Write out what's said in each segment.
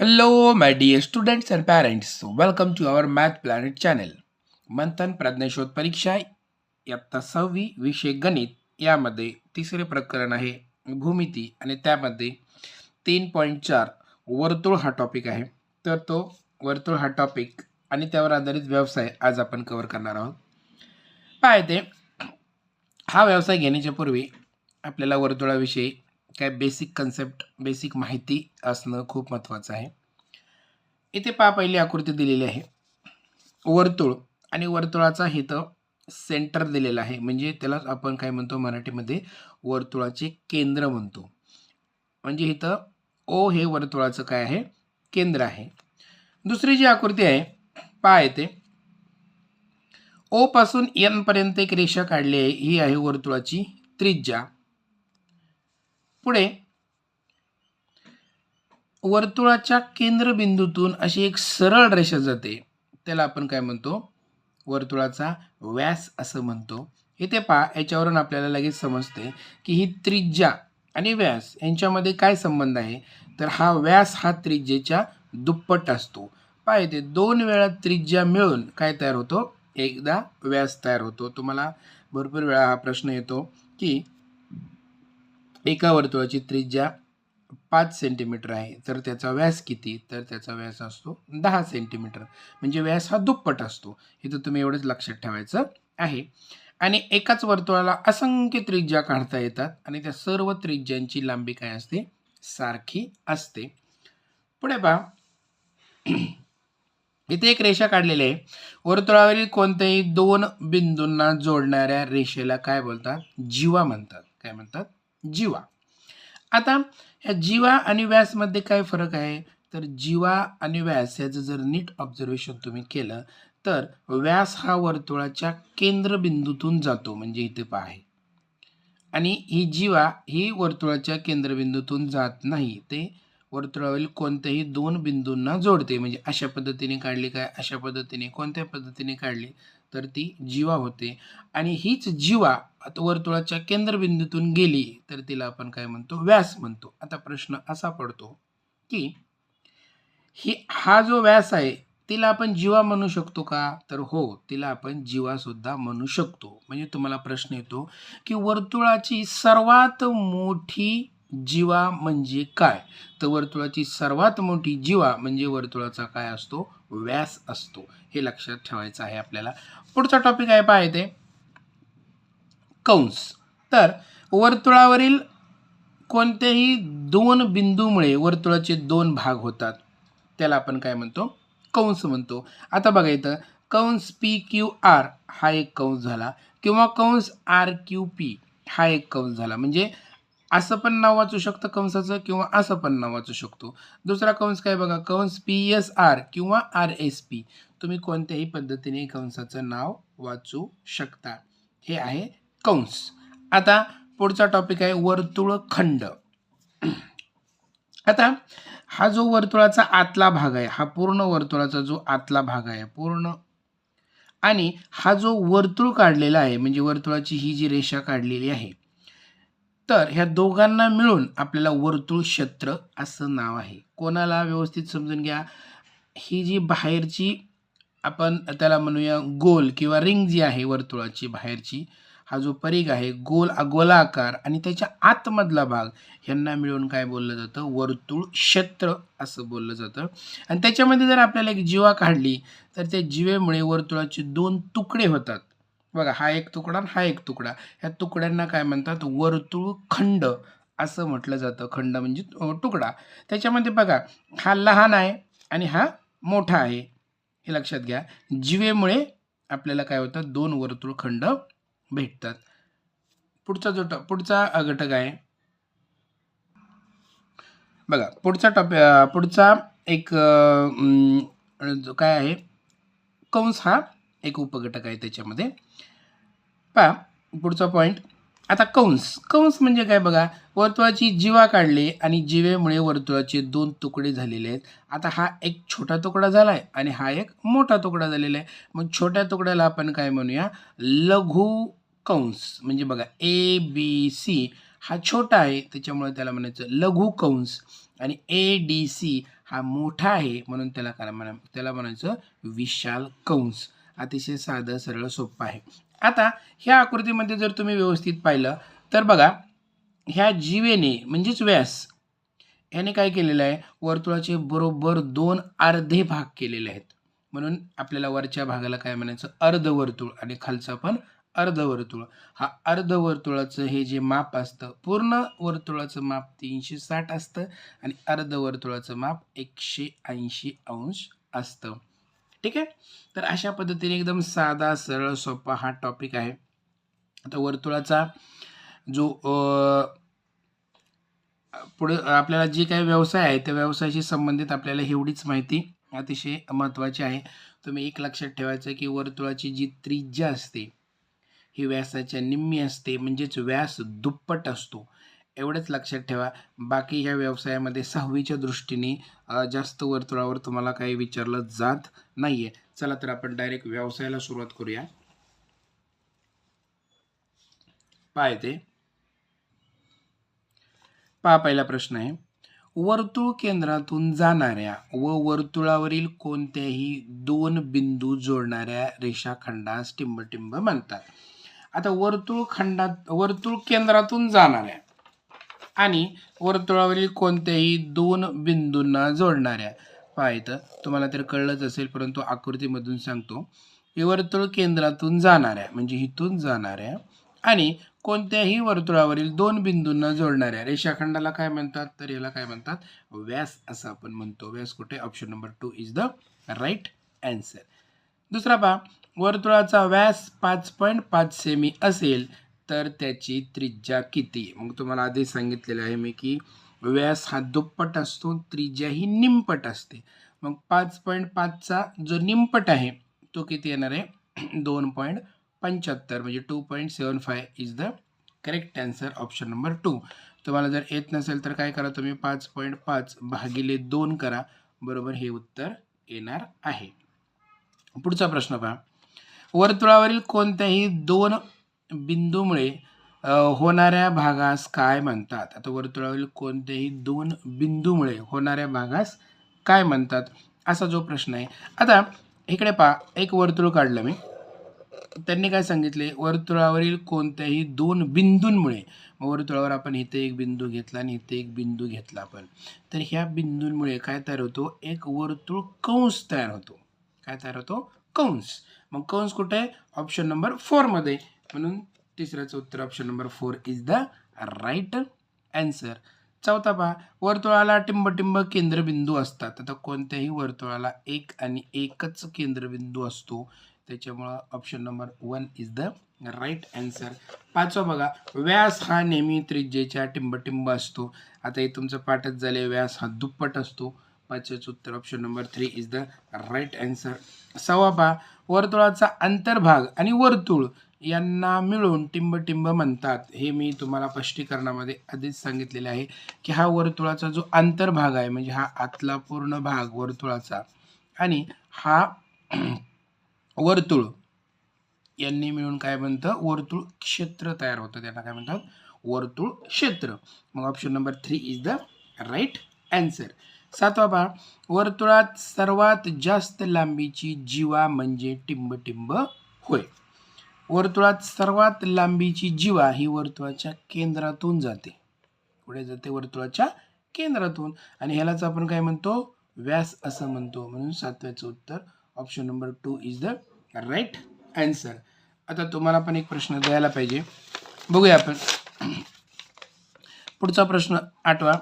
Hello, my dear students and parents. Welcome to our Math Planet channel. Manthan Pradnyashodh परीक्षा इयत्ता सहावी विषय गणित. यामध्ये तिसरे प्रकरण आहे भूमिती आणि त्यामध्ये तीन पॉईंट चार वर्तुळ हा टॉपिक आहे. तर तो वर्तुळ हा टॉपिक आणि त्यावर आधारित व्यवसाय आज आपण कव्हर करणार आहोत. पाय ते हा व्यवसाय घेण्याच्या पूर्वी आपल्याला वर्तुळाविषयी काय बेसिक कन्सेप्ट बेसिक माहिती असणं खूप महत्त्वाचं आहे. इथे पहा पहिली आकृती दिलेली आहे. वर्तुळ आणि वर्तुळाचा इथं सेंटर दिलेला आहे. म्हणजे त्याला आपण काय म्हणतो? मराठीमध्ये वर्तुळाचे केंद्र म्हणतो. म्हणजे इथं ओ हे वर्तुळाचं काय आहे? केंद्र आहे. दुसरी जी आकृती आहे पहा येते ओ पासून एन पर्यंत एक रेषा काढली आहे. ही आहे वर्तुळाची त्रिज्या. पुढे वर्तुळाच्या केंद्रबिंदूतून अशी एक सरळ रेषा जाते. त्याला आपण काय म्हणतो? वर्तुळाचा व्यास असं म्हणतो. इथे पहा याच्यावरून आपल्याला लगेच समजते की ही त्रिज्या आणि व्यास यांच्यामध्ये काय संबंध आहे? तर हा व्यास हा त्रिज्येच्या दुप्पट असतो. पहा ते दोन वेळा त्रिज्या मिळून काय तयार होतो? एकदा व्यास तयार होतो. तुम्हाला भरपूर वेळा हा प्रश्न येतो की एका वर्तुळाची त्रिज्या पाच सेंटीमीटर आहे. तर त्याचा व्यास किती? तर त्याचा व्यास असतो दहा सेंटीमीटर म्हणजे व्यास हा दुप्पट असतो. हे तर तुम्ही एवढंच लक्षात ठेवायचं आहे. आणि एकाच वर्तुळाला असंख्य त्रिज्या काढता येतात आणि त्या सर्व त्रिज्यांची लांबी काय असते? सारखी असते. पुढे पहा. इथे एक रेषा काढलेली आहे. वर्तुळावरील कोणत्याही दोन बिंदूंना जोडणाऱ्या रेषेला काय बोलतात? जीवा म्हणतात. काय म्हणतात? जीवा. आता ह्या जीवा आणि व्यासमध्ये काय फरक आहे? तर जीवा आणि व्यास याचं जर नीट ऑब्झर्वेशन तुम्ही केलं तर व्यास हा वर्तुळाच्या केंद्रबिंदूतून जातो म्हणजे इथे पहा आहे आणि ही जीवा ही वर्तुळाच्या केंद्रबिंदूतून जात नाही. ते वर्तुळावरील कोणत्याही दोन बिंदूंना जोडते. म्हणजे अशा पद्धतीने काढली काय? अशा पद्धतीने कोणत्या पद्धतीने काढली? तर ती जीवा होते. आणि हीच जीवा आता वर्तुळाच्या केंद्रबिंदूतून गेली तर तिला आपण काय म्हणतो? व्यास म्हणतो. आता प्रश्न असा पडतो की ही हा जो व्यास आहे तिला आपण जीवा म्हणू शकतो का? तर हो तिला आपण जीवासुद्धा म्हणू शकतो. म्हणजे तुम्हाला प्रश्न येतो की वर्तुळाची सर्वात मोठी जीवा म्हणजे काय? तर वर्तुळाची सर्वात मोठी जीवा म्हणजे वर्तुळाचा काय असतो? व्यास असतो. हे लक्षात ठेवायचं आहे आपल्याला. पुढचा टॉपिक आहे पाहा ते कंस. तर वर्तुळावरील कोणत्याही दोन बिंदूमुळे वर्तुळाचे दोन भाग होतात. त्याला आपण काय म्हणतो? कंस म्हणतो. आता बघा इथं. कंस पी क्यू आर हा एक कंस झाला किंवा कंस आर क्यू पी हा एक कंस झाला. म्हणजे असं पण नाव वाचू शकतं कंसाचं किंवा असं पण नाव वाचू शकतो. दुसरा कंस काय बघा? कंस पी एस आर किंवा आर एस पी. तुम्ही कोणत्याही पद्धतीने कंसाचं नाव वाचू शकता. हे आहे कंस. आता पुढचा टॉपिक आहे वर्तुळखंड आता हा जो वर्तुळाचा आतला भाग आहे हा पूर्ण वर्तुळाचा जो आतला भाग आहे पूर्ण. आणि हा जो वर्तुळ काढलेला आहे म्हणजे वर्तुळाची ही जी रेषा काढलेली आहे तर ह्या दोघांना मिळून आपल्याला वर्तुळ क्षेत्र असं नाव आहे. कोणाला व्यवस्थित समजून घ्या? ही जी बाहेरची आपण त्याला म्हणूया गोल किंवा रिंग जी आहे वर्तुळाची बाहेरची हा जो परीघ आहे गोल गोलाकार आणि त्याच्या आतमधला भाग ह्यांना मिळून काय बोललं जातं? वर्तुळ क्षेत्र असं बोललं जातं. आणि त्याच्यामध्ये जर आपल्याला एक जीवा काढली तर त्या जीवेमुळे वर्तुळाचे दोन तुकडे होतात. बघा हा एक तुकडा आणि हा एक तुकडा. ह्या तुकड्यांना काय म्हणतात? वर्तुळ खंड असं म्हटलं जातं. खंड म्हणजे तुकडा. त्याच्यामध्ये बघा हा लहान आहे आणि हा मोठा आहे. हे लक्षात घ्या. जीवेमुळे आपल्याला काय होतं? दोन वर्तुळ खंड भेटतात. पुढचा जो पुढचा घटक आहे. बघा पुढचा टॉप पुढचा एक जो काय आहे? कंस हा एक उपघटक आहे त्याच्यामध्ये. पहा पुढचा पॉईंट आता कंस. कंस म्हणजे काय बघा वर्तुळाची जीवा काढली आणि जीवेमुळे वर्तुळाचे दोन तुकडे झालेले आहेत. आता हा एक छोटा तुकडा झाला आहे आणि हा एक मोठा तुकडा झालेला आहे. मग छोट्या तुकड्याला आपण काय म्हणूया? लघु कंस. म्हणजे बघा ए बी सी हा छोटा आहे त्याच्यामुळे त्याला म्हणायचं लघु कंस. आणि ए डी सी हा मोठा आहे म्हणून त्याला काय म्हणा त्याला म्हणायचं विशाल कंस. अतिशय साधं सरळ सोपं आहे. आता ह्या आकृतीमध्ये जर तुम्ही व्यवस्थित पाहिलं तर बघा ह्या जीवेने म्हणजेच व्यास याने काय केलेलं आहे? वर्तुळाचे बरोबर दोन अर्धे भाग केलेले आहेत. म्हणून आपल्याला वरच्या भागाला काय म्हणायचं? अर्धवर्तुळ आणि खालचा पण अर्धवर्तुळ. हा अर्धवर्तुळाचं हे जे माप असतं पूर्ण वर्तुळाचं माप तीनशे साठ असतं आणि अर्धवर्तुळाचं माप एकशे ऐंशी अंश असतं. ठीक आहे? तर अशा पद्धतीने एकदम साधा सरळ सोपा हा टॉपिक आहे. आता वर्तुळाचा जो पुढे आपल्याला जे काही व्यवसाय आहे त्या व्यवसायाशी संबंधित आपल्याला एवढीच माहिती अतिशय महत्त्वाची आहे. तुम्ही एक लक्षात ठेवायचं की वर्तुळाची जी त्रिज्या असते ही व्यासाच्या निम्मी असते म्हणजेच व्यास दुप्पट असतो. एवढंच लक्षात ठेवा. बाकी ह्या व्यवसायामध्ये सहावीच्या दृष्टीने जास्त वर्तुळावर तुम्हाला काही विचारलं जात नाही आहे चला तर आपण डायरेक्ट व्यवसायाला सुरुवात करूया. पाय ते. पहा पहिला प्रश्न आहे. वर्तुळ केंद्रातून जाणाऱ्या व वर्तुळावरील कोणत्याही दोन बिंदू जोडणाऱ्या रेषाखंडास टिंबटिंब म्हणतात. आता वर्तुळ खंडात वर्तुळ केंद्रातून जाणाऱ्या आणि वर्तुळावरील कोणत्याही दोन बिंदूंना जोडणाऱ्या. पाहितं तुम्हाला तर कळलंच असेल परंतु आकृतीमधून सांगतो. की वर्तुळ केंद्रातून जाणाऱ्या म्हणजे इथून जाणाऱ्या आणि कोणत्याही वर्तुळावरील दोन बिंदूंना जोडणाऱ्या. रेषाखंडाला काय म्हणतात? तर याला काय म्हणतात? व्यास असं आपण म्हणतो. व्यास कुठे? Option number two is the right answer दुसरा पहा वर्तुळाचा व्यास पाच पॉईंट पाच सेमी असेल तर त्याची त्रिज्या किती? मग तुम्हाला आधीच सांगितलेलं आहे मी की व्यास हा दुप्पट असतो त्रिज्या ही निमपट असते. मग पाच पॉईंट पाचचा जो निमपट आहे तो किती येणार आहे? दोन पॉईंट पंच्याहत्तर म्हणजे two point seven five is the correct answer option number two तुम्हाला जर येत नसेल तर काय करा तुम्ही? पाच पॉईंट पाच भागिले दोन करा. बरोबर हे उत्तर येणार आहे. पुढचा प्रश्न पहा. वर्तुळावरील कोणत्याही दोन बिंदूमुळे होणाऱ्या भागास काय म्हणतात? आता वर्तुळावरील कोणत्याही दोन बिंदूमुळे होणाऱ्या भागास काय म्हणतात? असा जो प्रश्न आहे. आता इकडे पहा. एक वर्तुळ काढलं मी. त्यांनी काय सांगितले? वर्तुळावरील कोणत्याही दोन बिंदूंमुळे. वर्तुळावर आपण इथे एक बिंदू घेतला आणि इथे एक बिंदू घेतला आपण. तर ह्या बिंदूंमुळे काय तयार होतो? एक वर्तुळ कंस तयार होतो. काय तयार होतो? कंस. मग कंस कुठे? आहे ऑप्शन नंबर फोरमध्ये. म्हणून तिसऱ्याचं उत्तर option number four is the right answer चौथा पहा वर्तुळाला टिंबटिंब केंद्रबिंदू असतात. आता कोणत्याही वर्तुळाला एक आणि एकच केंद्रबिंदू असतो. त्याच्यामुळं option number one is the right answer पाचवा बघा व्यास हा नेहमी त्रिज्येच्या टिंबटिंब असतो. आता हे तुमचं पाठच झाले व्यास हा दुप्पट असतो. पाचव्याचं उत्तर option number three is the right answer सहावा पहा वर्तुळाचा अंतर्भाग आणि वर्तुळ यांना मिळून टिंबटिंब म्हणतात. हे मी तुम्हाला स्पष्टीकरणामध्ये आधीच सांगितलेले आहे की हा वर्तुळाचा जो अंतर्भाग आहे म्हणजे हा आतला पूर्ण भाग वर्तुळाचा आणि हा वर्तुळ यांनी मिळून काय म्हणतं? वर्तुळ क्षेत्र तयार होतं. त्यांना काय म्हणतात? वर्तुळ क्षेत्र. मग option number three is the right answer सातवा पहा वर्तुळात सर्वात जास्त लांबीची जीवा म्हणजे टिंबटिंब होय. वर्तुळात सर्वात लांबीची जीवा ही वर्तुळाच्या केंद्रातून जाते. पुढे जाते वर्तुळाच्या केंद्रातून. आणि ह्यालाच आपण काय म्हणतो? व्यास असं म्हणतो. म्हणून सातव्याचं उत्तर option number two is the right answer आता तुम्हाला पण एक प्रश्न द्यायला पाहिजे. बघूया आपण. पुढचा प्रश्न आठवा.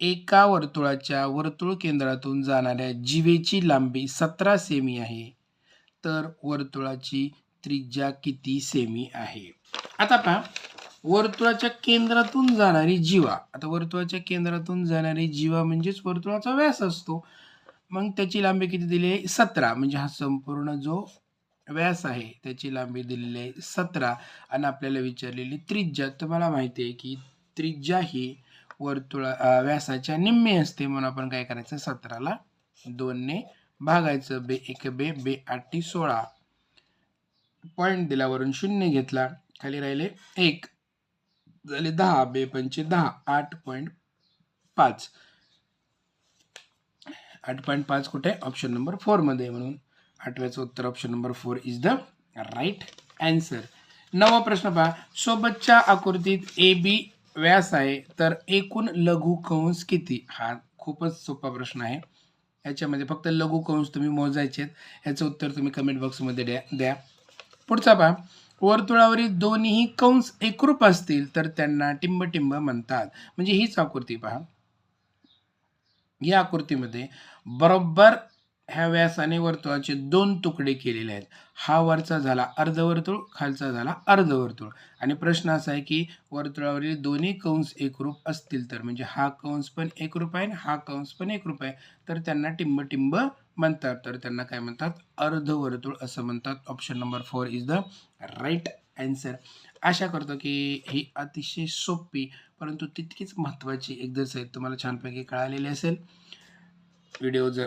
एका वर्तुळाच्या वर्तुळ केंद्रातून जाणाऱ्या जीवेची लांबी सतरा सेमी आहे. तर वर्तुळाची त्रिज्या किती सेमी आहे? आता पहा वर्तुळाच्या केंद्रातून जाणारी जीवा. आता वर्तुळाच्या केंद्रातून जाणारी जीवा म्हणजेच वर्तुळाचा व्यास असतो. मग त्याची लांबी किती दिली आहे? सतरा. म्हणजे हा संपूर्ण जो व्यास आहे त्याची लांबी दिलेली आहे सतरा. आणि आपल्याला विचारलेली त्रिज्या. तुम्हाला माहिती आहे की त्रिज्या ही वर्तुळा व्यासाच्या निम्मे असते म्हणून आपण काय करायचं? सतराला दोनने भागायचं. बे एक बे बे आठी सोळा. पॉईंट दिल्यावरून शून्य घेतला. खाली राहिले एक. झाले दहा. बे पंचे दहा. आठ पॉईंट पाच. आठ पॉईंट पाच कुठे? ऑप्शन नंबर फोरमध्ये म्हणून. आठव्याचं उत्तर option number four is the right answer नवा प्रश्न पहा. सोबतच्या आकृतीत ए बी व्यास आहे तर एकूण लघु कंस किती? हा खूपच सोपा प्रश्न आहे. याच्यामध्ये फक्त लघु कंस तुम्ही मोजायचे आहेत. याचं उत्तर तुम्ही कमेंट बॉक्समध्ये द्या द्या. पुढचा पहा. वर्तुळावरील दोन्ही कंस एकरूप असतील तर त्यांना टिंबटिंब म्हणतात. म्हणजे हीच आकृती पहा. या आकृतीमध्ये बरोबर ह्या व्यासाने वर्तुळाचे दोन तुकडे केलेले आहेत. हा वरचा झाला अर्धवर्तुळ खालचा झाला अर्धवर्तुळ आणि प्रश्न असा आहे की वर्तुळावरील दोन्ही कंस एकरूप असतील तर म्हणजे हा कंस पण एकरूप आहे आणि हा कंस पण एकरूप आहे तर त्यांना टिंबटिंब म्हणतात. तर त्यांना काय म्हणतात? अर्धवर्तुळ असं म्हणतात. Option number four is the right answer आशा करतो की ही अतिशय सोपी परंतु तितकीच महत्त्वाची एक्झरसाईज तुम्हाला छानपैकी कळालेली असेल. व्हिडिओ जर